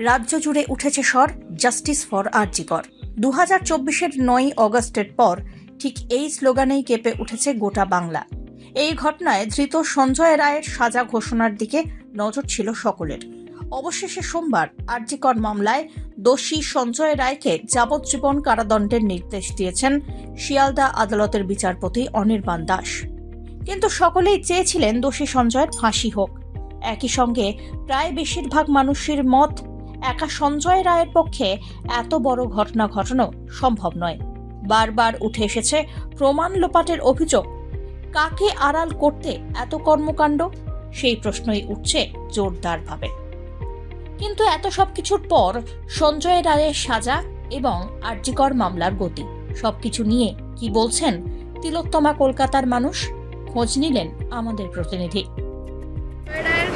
রাজ্য জুড়ে উঠেছে স্বর জাস্টিস ফর আরজিকর দু হাজার চব্বিশের নয় অগস্টের পর ঠিক এই স্লোগানেই কেঁপে উঠেছে গোটা বাংলা। এই ঘটনায় ধৃত সঞ্জয় রায়ের সাজা ঘোষণার দিকে নজর ছিল সকলের। অবশেষে সোমবার আরজিকর মামলায় দোষী সঞ্জয় রায়কে যাবজ্জীবন কারাদণ্ডের নির্দেশ দিয়েছেন শিয়ালদা আদালতের বিচারপতি অনির্বাণ দাস। কিন্তু সকলেই চেয়েছিলেন দোষী সঞ্জয়ের ফাঁসি হোক। একই সঙ্গে প্রায় বেশিরভাগ মানুষের মত একা সঞ্জয় রায়ের পক্ষে এত বড় ঘটনা ঘটানো সম্ভব নয়। বারবার উঠে এসেছে প্রমাণ লোপাটের অভিযোগ। কাকে আড়াল করতে এত কর্মকাণ্ড? সেই প্রশ্নই উঠছে জোরদারভাবে। কিন্তু এত সব কিছুর পর সঞ্জয় রায়ের সাজা এবং আর্যিকর মামলার গতি। সবকিছু নিয়ে কি বলছেন তিলোত্তমা কলকাতার মানুষ? খোঁজ নিলেন আমাদের প্রতিনিধি।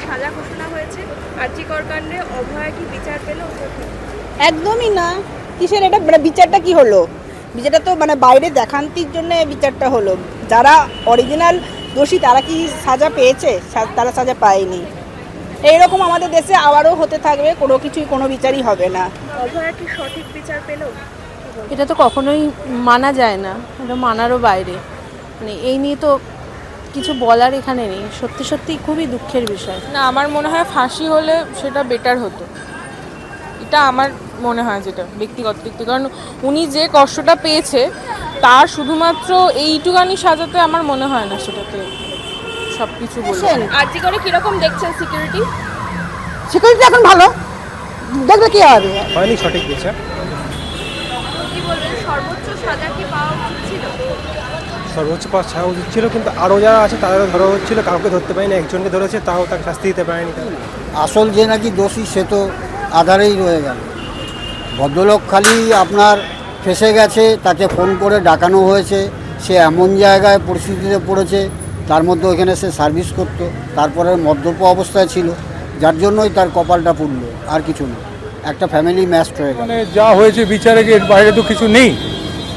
সাজা ঘোষণা হয়েছে। আর্যিকর কাণ্ডে অভয়া কি বিচার পেল একদমই না। কিসের এটা? মানে বিচারটা কি হলো? বিচারটা তো মানে বাইরে দেখান্তির জন্য বিচারটা হলো। যারা অরিজিনাল দোষী তারা কি সাজা পেয়েছে? তারা সাজা পায়নি। এইরকম আমাদের দেশে আবারও হতে থাকবে। কোনো কিছুই কোনো বিচারই হবে না। অভয়া কি সঠিক বিচার পেল? এটা তো কখনোই মানা যায় না। এটা মানারও বাইরে। মানে এই নিয়ে তো কিছু বলার এখানে নেই। সত্যি সত্যি খুবই দুঃখের বিষয়। না আমার মনে হয় ফাঁসি হলে সেটা বেটার হতো। এটা আমার মনে হয় যেটা ব্যক্তিগত দিক থেকে। কারণ উনি যে কষ্টটা পেয়েছে তার শুধুমাত্র এইটুকানি সাজাতে আমার মনে হয় না সেটাতে সব কিছু বলব আর্যিকরে কীরকম দেখছেন সিকিউরিটি সিকিউরিটি এখন ভালো। দেখলে কি হবে? হয়নি সঠিক বিচার কি বলবেন সর্বোচ্চ সাজা কি পাওয়া উচিত ছিল? সর্বোচ্চ ছাড়া উচিত ছিল কিন্তু আরও যারা আছে তাদেরও ধরা হচ্ছিল কাউকে ধরতে পারেনি একজনকে ধরেছে তাও তাকে শাস্তি দিতে পারেনি আসল যে নাকি দোষী সে তো আধারেই রয়ে গেল। ভদ্রলোক খালি আপনার ফেসে গেছে তাকে ফোন করে ডাকানো হয়েছে সে এমন জায়গায় পরিস্থিতিতে পড়েছে তার মধ্যে ওইখানে সে সার্ভিস করতো তারপরে মদ্যপ অবস্থায় ছিল যার জন্যই তার কপালটা পুড়লো আর কিছু না। একটা ফ্যামিলি ম্যাস্ট হয়ে গেল। মানে যা হয়েছে বিচারে বাইরে তো কিছু নেই।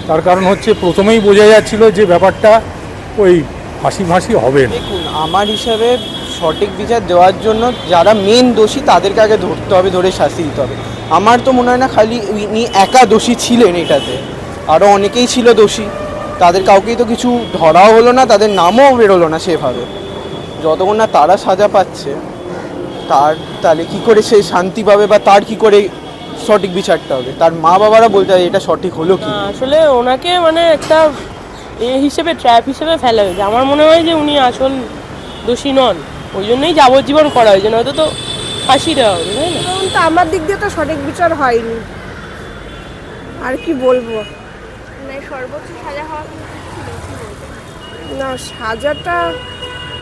তার কারণ হচ্ছে প্রথমেই বোঝা যাচ্ছিল যে ব্যাপারটা ওই ফাঁসি ফাঁসি হবে দেখুন, আমার হিসাবে সঠিক বিচার দেওয়ার জন্য যারা মেন দোষী তাদেরকে আগে ধরতে হবে, ধরে শাস্তি দিতে হবে। আমার তো মনে হয় না খালি উনি একা দোষী ছিলেন এটাতে। আরও অনেকেই ছিল দোষী। তাদের কাউকেই তো কিছু ধরাও হলো না, তাদের নামও বেরোলো না সেভাবে। যতক্ষণ না তারা সাজা পাচ্ছে, তার তাহলে কি করে সে শান্তি পাবে বা তার কি করে সঠিক বিচারটা হবে। তার মা বাবারা বলতে হবে এটা সঠিক হলো কি? আসলে ওনাকে মানে একটা এ হিসেবে ট্র্যাপ হিসেবে ফেলা হয়েছে। আমার মনে হয় যে উনি আসল দোষী নন। ওই জন্যই যাবজ্জীবন করা হয়েছে নয়তো তো ফাঁসি দেওয়া হবে তাই না? তো আমার দিক দিয়ে তো সঠিক বিচার হয়নি। আর কি বলব? মানে সর্বোচ্চ সাজা হওয়া না সাজাটা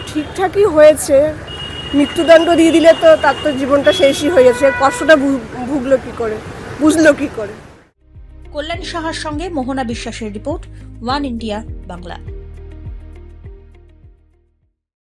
ঠিকঠাকই হয়েছে। মৃত্যুদণ্ড দিয়ে দিলে তো তার তো জীবনটা শেষই হয়ে যাচ্ছে। কষ্টটা ভুগলো কি করে? বুঝলো কি করে? কল্যাণ সাহার সঙ্গে মোহনা বিশ্বাসের রিপোর্ট, ওয়ান ইন্ডিয়া, বাংলা।